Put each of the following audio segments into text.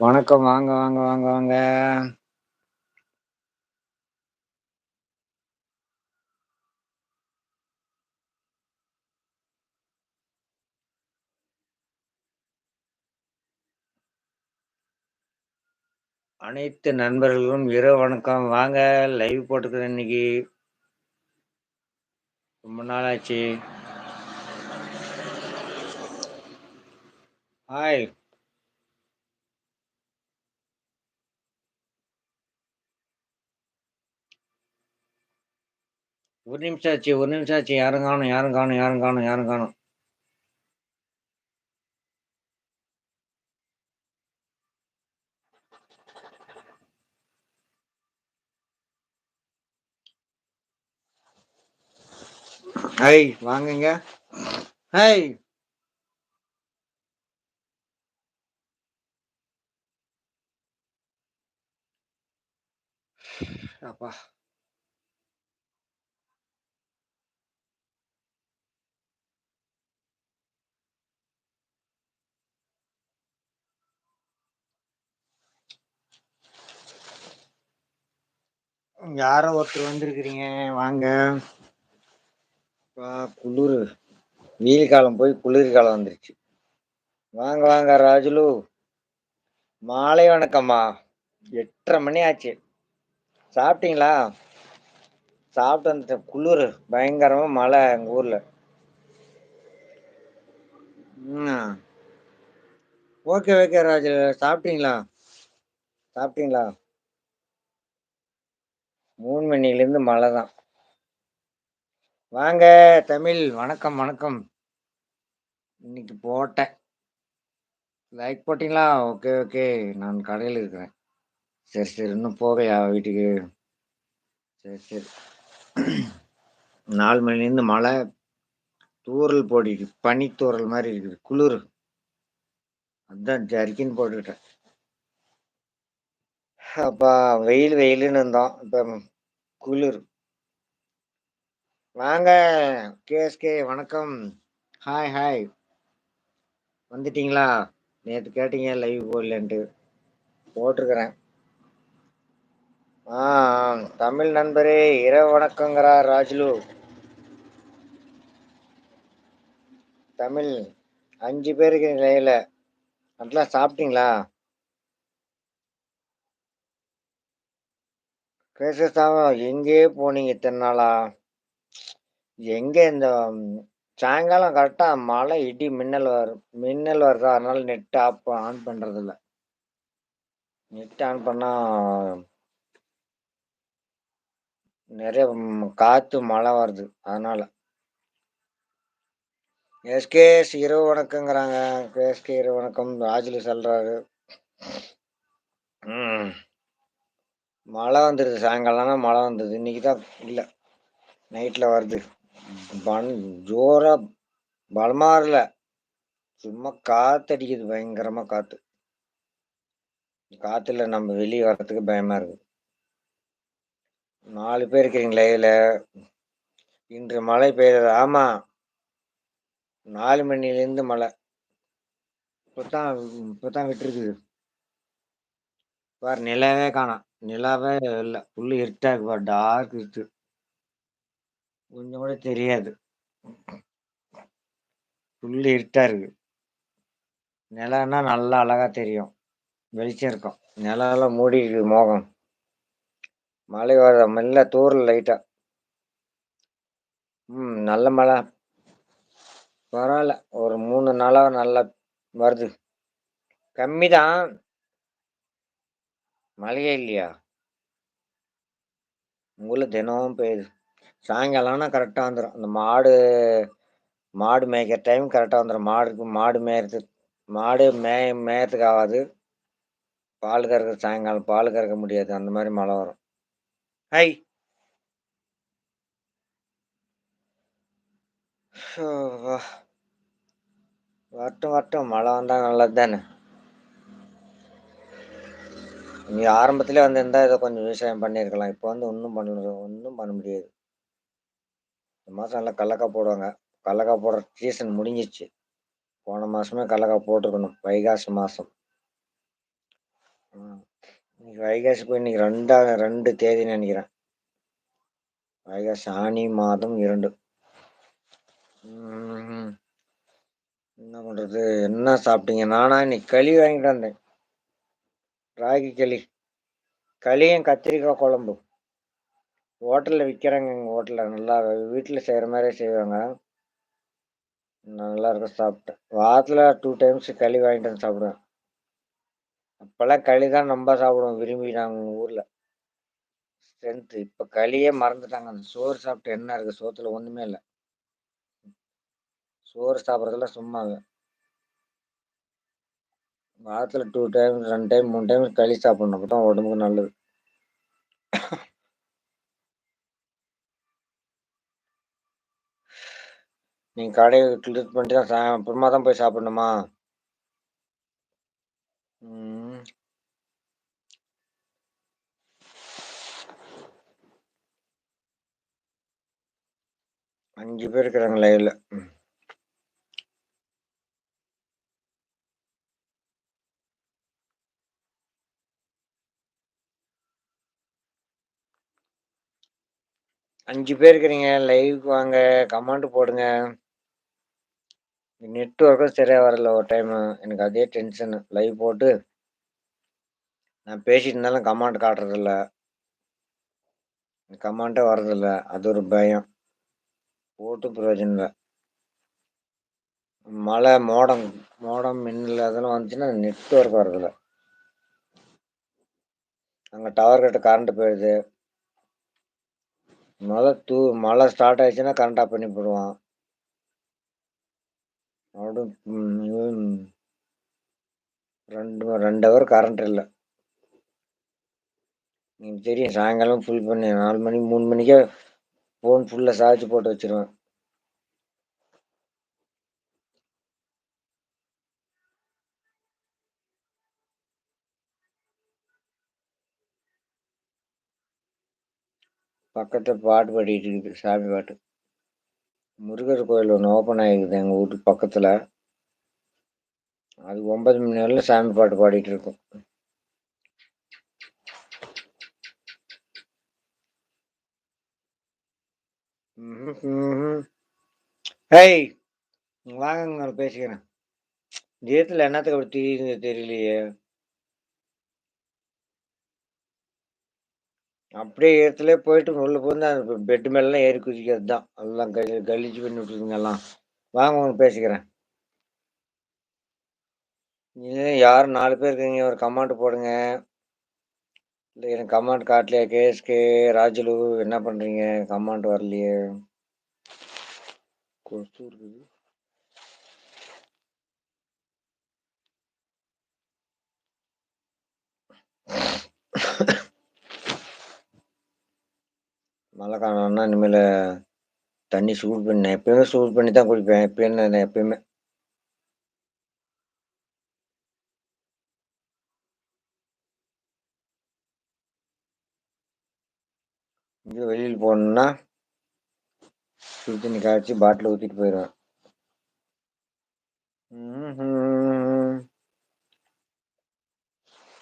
வணக்கம் வாங்க வாங்க வாங்க வாங்க. அனைத்து நண்பர்களும் இரவு வணக்கம். வாங்க லைவ் போட்டுக்கிறேன் இன்னைக்கு ரொம்ப நாளாச்சு. ஹாய் ஒரு நிமிஷம் ஆச்சு ஒரு நிமிஷம் ஆச்சு. யாரும் காணும் யாரும் காணும் யாரும் காணும் யாரும் காணும். ஹாய் வாங்குங்க. ஹாய் அப்பா. யாரோ ஒருத்தர் வந்திருக்கிறீங்க. வாங்க. குளிர். வெயில் காலம் போய் குளிர் காலம் வந்துருச்சு. வாங்க வாங்க ராஜுலு. மாலை வணக்கம்மா. எட்டரை மணி ஆச்சு. சாப்பிட்டீங்களா? சாப்பிட்டு வந்துட்ட குளிர். பயங்கரமாக மழை எங்கள் ஊரில். Okay okay Raju. சாப்பிட்டீங்களா? சாப்பிட்டீங்களா? மூணு மணிலேருந்து மழை தான் வாங்க தமிழ் வணக்கம் வணக்கம். இன்னைக்கு போட்டேன். லைக் போட்டிங்களா? ஓகே ஓகே நான் கடையில் இருக்கிறேன். சரி சரி. இன்னும் போகையா வீட்டுக்கு? சரி சரி. நாலு மணிலேருந்து மழை. தூரல் போடிக்கு பனி தூரல் மாதிரி இருக்குது. குளிர். அதுதான் ஜரிக்கின்னு போட்டுக்கிட்டேன். அப்பா வெயில் வெயிலுன்னு இருந்தோம். இப்போ குளிர். வாங்க. கேஎஸ்கே வணக்கம். Hi hi. வந்துட்டீங்களா? நேற்று கேட்டீங்க லைவ் போடலன்ட்டு. போட்டிருக்கிறேன். ஆ தமிழ் நண்பரே இரவு வணக்கங்கிறா ராஜ்லு. தமிழ் அஞ்சு பேருக்கு நிலையில. அதெல்லாம் சாப்பிட்டீங்களா? கேசஸ்தாவா எங்கே போனீங்க இத்தனை நாளா? எங்க இந்த சாயங்காலம் கரெக்டா மழை இடி மின்னல் வரும் மின்னல் வருதா அதனால நெட் ஆஃப் ஆன் பண்றது இல்ல நெட் ஆன் பண்ணா நிறைய காத்து மழை வருது. அதனால எஸ்கேஎஸ் இரவு வணக்கங்கிறாங்க. எஸ்கே இரவு வணக்கம். ராஜுலு சொல்றாரு. மழை வந்துடுது சாயங்காலம்னா மழை வந்தது இன்னைக்கு தான் இல்லை. நைட்டில் வருது. பன் ஜோரா பலமா வரல சும்மா காத்தடிக்குது பயங்கரமா காத்து. காத்துல நம்ம வெளியே வர்றதுக்கு பயமா இருக்கு. நாலு பேர் இருக்கிறீங்களே லைவ்ல இன்று மழை பெய்யுது ஆமா. நாலு மணிலேருந்து மழை. இப்பதான் இப்பதான் விட்டுருக்குது. பார் நிலாவே காணாம். நிலாவே இல்லை. ஃபுல்லு இருட்டா இருக்கு பார். டார்க் இருட்டு. கொஞ்சம் கூட தெரியாது. புல் இருட்டா இருக்கு. நிலம்னா நல்லா அழகா தெரியும். வெளிச்சம் இருக்கும். நிலம் மூடி இருக்கு மோகம். மழை வர மெல்ல தூரல் லைட்டா ம் நல்ல மழை. பரவாயில்ல. ஒரு மூணு நாளாக நல்லா வருது. கம்மி தான் மழையே இல்லையா? உங்களை தினமும் பெய்யுது. சாயங்காலம்னா கரெக்டாக வந்துடும் அந்த மாடு மாடு மேய்க்கிற டைம் கரெக்டாக வந்துடும் மாடுக்கு மாடு மேய்றது மாடு மேய மேயறதுக்கு ஆகாது. பால் கறக்க சாயங்காலம் பால் கறக்க முடியாது. அந்த மாதிரி மழை வரும். ஹை வரட்டும் வரட்டும். மழை வந்தால் நல்லது தானே நீ ஆரம்பத்திலே வந்திருந்தா ஏதோ கொஞ்சம் விவசாயம் பண்ணியிருக்கலாம். இப்போ வந்து ஒன்றும் பண்ண ஒன்றும் பண்ண முடியாது. மாதம் நல்லா கடலக்காய் போடுவாங்க. கடலக்காய் போடுற சீசன் முடிஞ்சிச்சு போன மாதமே கடலக்காய் போட்டிருக்கணும். வைகாசி மாதம் இன்னைக்கு வைகாசி போய் இன்னைக்கு ரெண்டா ரெண்டு தேதின்னு நினைக்கிறேன். வைகாசி ஆனி மாதம் இரண்டு. என்ன பண்ணுறது என்ன சாப்பிட்டீங்க? நானா இன்னைக்கு களி வாங்கிட்டு வந்தேன். ராகி களி. களியும் கத்திரிக்காய் குழம்பு ஹோட்டலில் விற்கிறாங்க எங்கள் ஹோட்டலில். நல்லா வீட்டில் செய்கிற மாதிரியே செய்வாங்க. நல்லா இருக்கும் சாப்பிட்டேன் வாரத்தில் டூ டைம்ஸ் களி வாங்கிட்டு வந்து சாப்பிடுவேன். அப்போல்லாம் களி தான் நம்ம சாப்பிடுவோம் விரும்பி நாங்கள் ஊரில். ஸ்ட்ரென்த்து இப்போ களியே மறந்துட்டாங்க. அந்த சோறு சாப்பிட்டு என்ன இருக்குது சோத்தில் ஒன்றுமே இல்லை. சோறு சாப்பிட்றதுல சும்மா வாரத்தில் டூ டைம் ரெண்டு டைம் மூணு டைம் களி சாப்பிட்ணும். அப்போ தான் உடம்புக்கு நல்லது. நீங்கள் கடையை கிளியர் பண்ணிட்டு தான் சா அப்புறமா தான் போய் சாப்பிடணுமா? அஞ்சு பேர் இருக்கிறாங்க லைவ்ல அஞ்சு பேர் இருக்கிறீங்க லைவுக்கு வாங்க கமெண்ட் போடுங்க. நெட்ஒர்க்கும் சரியாக வரல. ஒரு டைமு எனக்கு அதே டென்ஷனு லைவ் போட்டு நான் பேசிட்டு இருந்தாலும் கமாண்ட் காட்டுறதில்ல. கமாண்டே வர்றதில்ல. அது ஒரு பயம். போட்டு பிரயோஜனம் இல்லை. மழை மோடம் மோடம் மின்னல் அதெல்லாம் வந்துச்சுன்னா நெட்ஒர்க் வர்றதில்ல. அங்கே டவர் கட்ட கரண்ட் போயிடுது. மழை தூ மழை ஸ்டார்ட் ஆயிடுச்சுன்னா கரண்ட் ஆஃப் பண்ணி போடுவான் மறுபடியும் ரெண்டு ரெண்டு ஹவர் கரண்ட் இல்லை நீங்கள் தெரியும் சாயங்காலம் ஃபுல் பண்ணி நாலு மணி மூணு மணிக்கே ஃபோன் ஃபுல்லாக சார்ஜ் போட்டு வச்சிருவேன் பக்கத்தில் பாட்டு பாடிட்டு இருக்குது சாமி பாட்டு முருகர் கோயில் ஒன்று ஓப்பன் ஆகிருக்குது எங்கள் வீட்டுக்கு பக்கத்தில். அது ஒன்பது மணி நேரில் சாமி பாட்டு பாடிட்டு இருக்கும். ஹேய் வாங்க பேசிக்கிறேன். ஜீவத்தில் என்னத்துக்கு அப்படி தெரியுது தெரியலையே. அப்படியே இடத்துல போயிட்டு உள்ள போந்து அந்த பெட்டு மேலாம் ஏறி குதிக்கிறது தான் எல்லாம் கழி கழிச்சு பண்ணி விட்டுருங்க எல்லாம் வாங்க உங்களுக்கு பேசிக்கிறேன். யாரும் நாலு பேர் இருக்கீங்க. ஒரு கமாண்ட் போடுங்க. இல்லை எனக்கு கமெண்ட் காட்டலையா? கேஎஸ்கே ராஜுலு என்ன பண்ணுறீங்க கமாண்ட் வரலையே. கொசு இருக்குது. மழை காலம்னா இனிமேல் தண்ணி சூடு பண்ணேன் எப்பயுமே சூடு பண்ணி தான் குடிப்பேன். எப்பயும் எப்பயுமே. இங்கே வெளியில் போகணுன்னா சுடு தண்ணி காய்ச்சி பாட்டில் ஊற்றிட்டு போயிடுவேன்.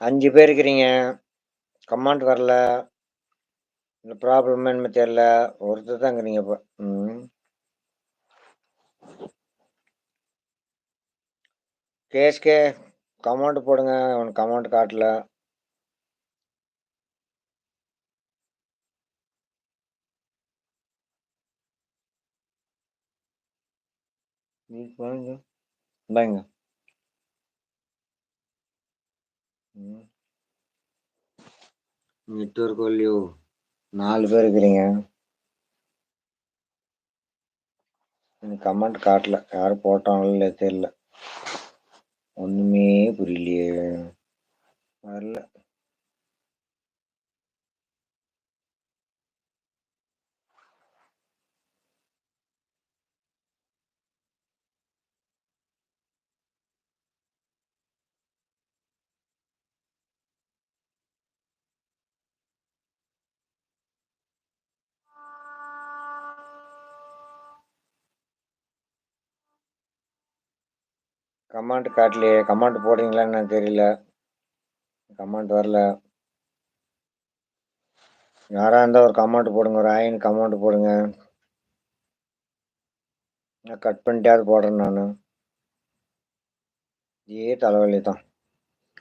அஞ்சு பேர் இருக்கிறீங்க. கமாண்ட் வரல. இந்த ப்ராப்ளம் என்ன தெரியல. ஒருத்தர் தான் இருக்கிறீங்க இப்போ ம். கேஸ்கே கமெண்ட் போடுங்க. அவனுக்கு கமெண்ட் காட்டல. பாருங்க பாருங்க நெட்ஒர்க் இல்லையோ நாலு பேர் இருக்கிறீங்க. எனக்கு கமெண்ட் காட்டல. யாரும் போட்டாங்களோ தெரியல. ஒன்றுமே புரியலையே. வரல. கமாண்ட் காட்டலையே. கமாண்ட் போடுறீங்களான்னு என்னன்னு தெரியல. கமாண்ட் வரல. யாராக இருந்தால் ஒரு கமாண்ட் போடுங்க. ஒரு ஆயின் கமாண்ட் போடுங்க. நான் கட் பண்ணிட்டாவது போடுறேன் நான். இதே தலைவலி தான்.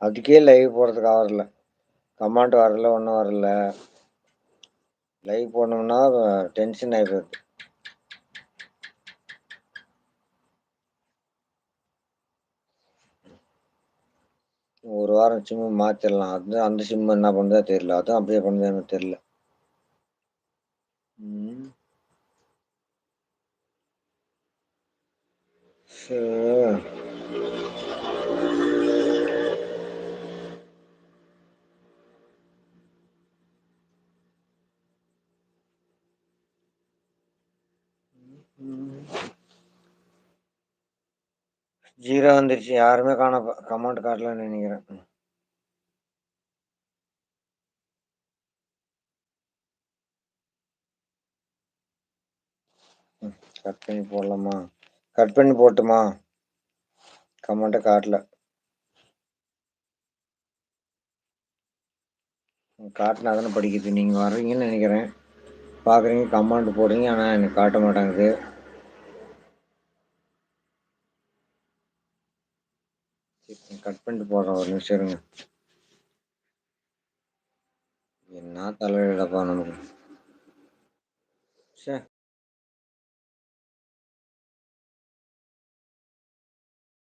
அதுக்கே லைவ் போடுறதுக்கு ஆகல கமாண்ட் வரல ஒன்றும் வரல. லைவ் போடணும்னா டென்ஷன் ஆகிடுது ஒரு வாரம் சிம்மு மாற்றிடலாம் அது அந்த சிம்மு என்ன பண்ணுறதா தெரியல. அதுவும் அப்படியே பண்ணுறதுன்னு தெரியல. சரி. ஜீரோ வந்துருச்சு. யாருமே காண கமெண்ட் காட்டலன்னு நினைக்கிறேன். கட் பண்ணி போடலாமா? கட் பண்ணி போட்டுமா? கமெண்ட்டை காட்டல. காட்டினா தானே படிக்குது நீங்கள் வர்றீங்கன்னு நினைக்கிறேன். பார்க்குறீங்க கமெண்ட் போடுறீங்க ஆனால் எனக்கு காட்ட மாட்டேங்குது சரி கட் பண்ணிட்டு போடுறேன் ஒரு நிமிஷம் இருங்க. என்ன தலையிடப்பா நமக்கு?